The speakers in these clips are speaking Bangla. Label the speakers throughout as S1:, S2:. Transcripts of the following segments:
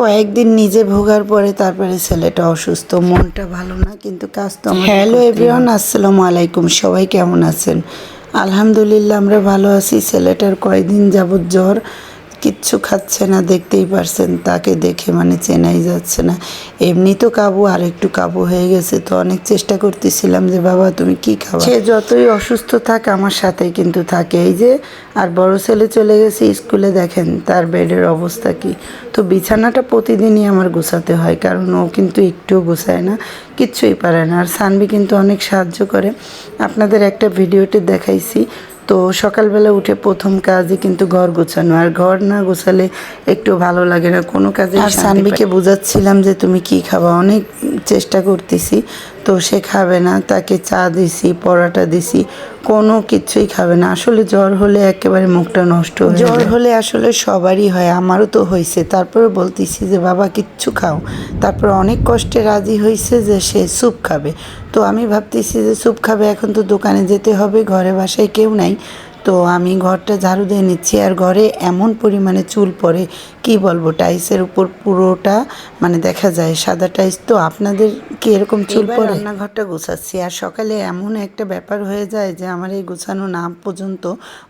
S1: কয়েকদিন নিজে ভোগার পরে তারপরে ছেলেটা অসুস্থ। মনটা ভালো না কিন্তু কাজ তো হ্যালো এভরিওয়ান আসসালামু আলাইকুম সবাই কেমন আছেন? আলহামদুলিল্লাহ আমরা ভালো আছি। ছেলেটার কয়েকদিন যাবৎ জ্বর কিচ্ছু খাচ্ছে না, দেখতেই পারছেন, তাকে দেখে মানে চেনাই যাচ্ছে না। এমনি তো কাবু, আর একটু কাবু হয়ে গেছে, তো অনেক চেষ্টা করতেছিলাম যে, বাবা, তুমি কি খাওয়া সে যতই অসুস্থ থাক, আমার সাথে কিন্তু থাকে। এই যে, আর বড় ছেলে চলে গেছে স্কুলে, দেখেন তার বেডের অবস্থা কি। তো বিছানাটা প্রতিদিনই আমার গোছাতে হয়, কারণ ও কিন্তু একটুও গোছায় না, কিচ্ছুই পারে না। আর সানবি কিন্তু অনেক সাহায্য করে। আপনাদের একটা ভিডিওতে দেখাইছি তো সকালবেলা উঠে প্রথম কাজই কিন্তু ঘর গোছানো। আর ঘর না গোছালে একটু ভালো লাগে না। কোনো কাজে আর সানবিকে বোঝাচ্ছিলাম যে তুমি কি খাবা? অনেক চেষ্টা করতেছি। তো সে খাবে না তাকে চা দিছি পরোটা দিছি কোনো কিছুই খাবে না। আসলে জ্বর হলে একেবারে মুখটা নষ্ট হয়ে জ্বর হলে আসলে সবারই হয় আমারও তো হয়েছে তারপরে বলতেছি যে বাবা কিচ্ছু খাও। তারপর অনেক কষ্টে রাজি হয়েছে যে সে স্যুপ খাবে। তো আমি ভাবতেছি যে স্যুপ খাবে এখন তো দোকানে যেতে হবে ঘরে বাসায় কেউ নাই। তো আমি ঘরটা ঝাড়ু দিয়ে নিচ্ছি আর ঘরে এমন পরিমাণে চুল পড়ে কি বলব? টাইসের উপর পুরোটা মানে দেখা যায় সাদা টাইস তো আপনাদের কি এরকম চুল পড়ে? রান্নাঘরটা গোছাচ্ছি আর সকালে এমন একটা ব্যাপার হয়ে যায় যে আমার এই গোছানো না পর্যন্ত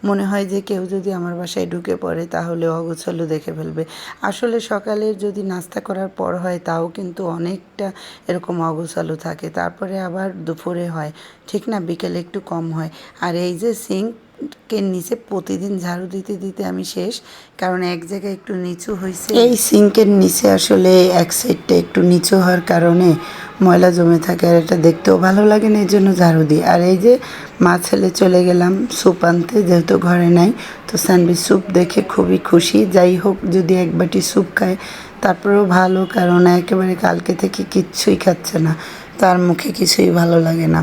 S1: মনে হয় যে কেউ যদি আমার বাসায় ঢুকে পড়ে তাহলে অগোছালো দেখে ফেলবে। আসলে সকালে যদি নাস্তা করার পর হয় তাও কিন্তু অনেকটা এরকম অগোছালো থাকে তারপরে আবার দুপুরে হয় ঠিক না? বিকেলে একটু কম হয়। আর এই যে সিঙ্ক কে নিচে প্রতিদিন ঝাড়ু দিতে দিতে আমি শেষ। কারণ এক জায়গায় একটু নিচু হয়েছে এই সিঙ্কের নিচে আসলে এক সাইডটা একটু নিচু হওয়ার কারণে ময়লা জমে থাকে আর এটা দেখতেও ভালো লাগে না এই জন্য ঝাড়ু দিই। আর এই যে মা ছেলে চলে গেলাম স্যুপ আনতে, যেহেতু ঘরে নাই, তো স্যান্ডউইচ স্যুপ দেখে খুবই খুশি। যাই হোক, যদি এক বাটি স্যুপ খায়, তারপরেও ভালো, কারণ একেবারে কালকে থেকে কিচ্ছুই খাচ্ছে না। তার মুখে কিছুই ভালো লাগে না।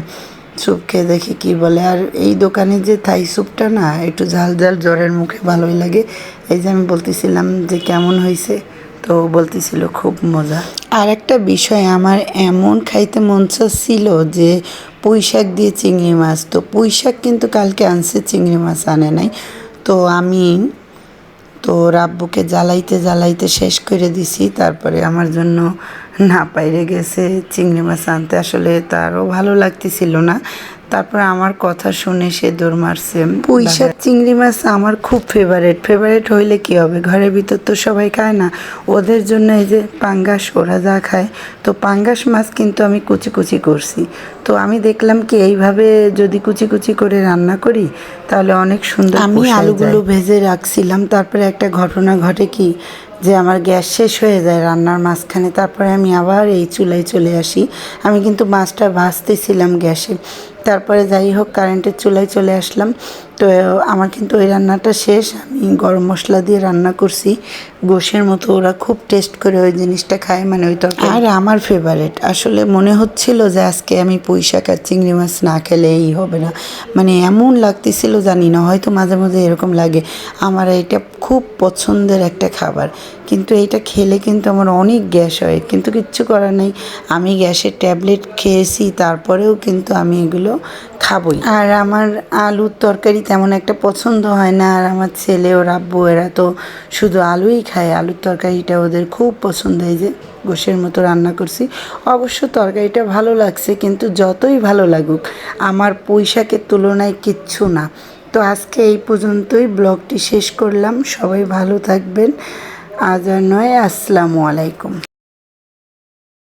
S1: স্যুপ খেয়ে দেখি কি বলে। আর এই দোকানে যে থাই স্যুপটা না, একটু ঝাল ঝাল জ্বরের মুখে ভালোই লাগে। এই যে আমি বলতেছিলাম যে কেমন হয়েছে, তো বলতেছিল খুব মজা। আর একটা বিষয়, আমার এমন খাইতে মন ছিল যে পুঁই শাক দিয়ে চিংড়ি মাছ। তো পুঁই শাক কিন্তু কালকে আনছে, চিংড়ি মাছ আনে নাই। তো আমি তো রাব্বুকে জ্বালাইতে জ্বালাইতে শেষ করে দিছি। তারপরে আমার জন্য না পাইরে গেছে, চিংড়ি মাছ আনতে। আসলে তারও ভালো লাগতেছিল না। তারপরে আমার কথা শুনে সে দৌড় মারছে। পুঁইশাক চিংড়ি মাছ আমার খুব ফেভারেট ফেভারেট হইলে কি হবে? ঘরের ভিতর তো সবাই খায় না। ওদের জন্য এই যে পাঙ্গাস ওরা যা খায়। তো পাঙ্গাস মাছ কিন্তু আমি কুচি কুচি করছি। তো আমি দেখলাম কি এইভাবে যদি কুচি কুচি করে রান্না করি তাহলে অনেক সুন্দর আমি আলুগুলো ভেজে রাখছিলাম। তারপরে একটা ঘটনা ঘটে কি যে আমার গ্যাস শেষ হয়ে যায় রান্নার মাঝখানে। তারপরে আমি আবার এই চুলায় চলে আসি। আমি কিন্তু মাছটা ভাজতেছিলাম গ্যাসে। তারপরে যাই হোক কারেন্টের চুলায় চলে আসলাম। তো আমার কিন্তু ওই রান্নাটা শেষ। আমি গরম মশলা দিয়ে রান্না করছি। গোশের মতো ওরা খুব টেস্ট করে ওই জিনিসটা খায় মানে ওই তরকারি। আর আমার ফেভারেট আসলে মনে হচ্ছিল যে আজকে আমি পুঁই শাক আর চিংড়ি মাছ না খেলে এই হবে না। মানে এমন লাগতেছিল জানি না হয়তো মাঝে মাঝে এরকম লাগে। আমার এটা খুব পছন্দের একটা খাবার। কিন্তু এইটা খেলে কিন্তু আমার অনেক গ্যাস হয়। কিন্তু কিচ্ছু করার নেই। আমি গ্যাসের ট্যাবলেট খেয়েছি তারপরেও কিন্তু আমি এগুলো খাবই। আর আমার আলুর তরকারি তেমন একটা পছন্দ হয় না। আর আমার ছেলে ও রাব্বু এরা তো শুধু আলুই খায়। আলুর তরকারিটা ওদের খুব পছন্দ। এই যে গোশের মতো রান্না করছি। অবশ্য তরকারিটা ভালো লাগছে, কিন্তু যতই ভালো লাগুক, আমার পুঁই শাকের তুলনায় কিচ্ছু না। তো আজকে এই পর্যন্তই। ব্লগটি শেষ করলাম। সবাই ভালো থাকবেন। আজ আর নয়। আসসালামু আলাইকুম।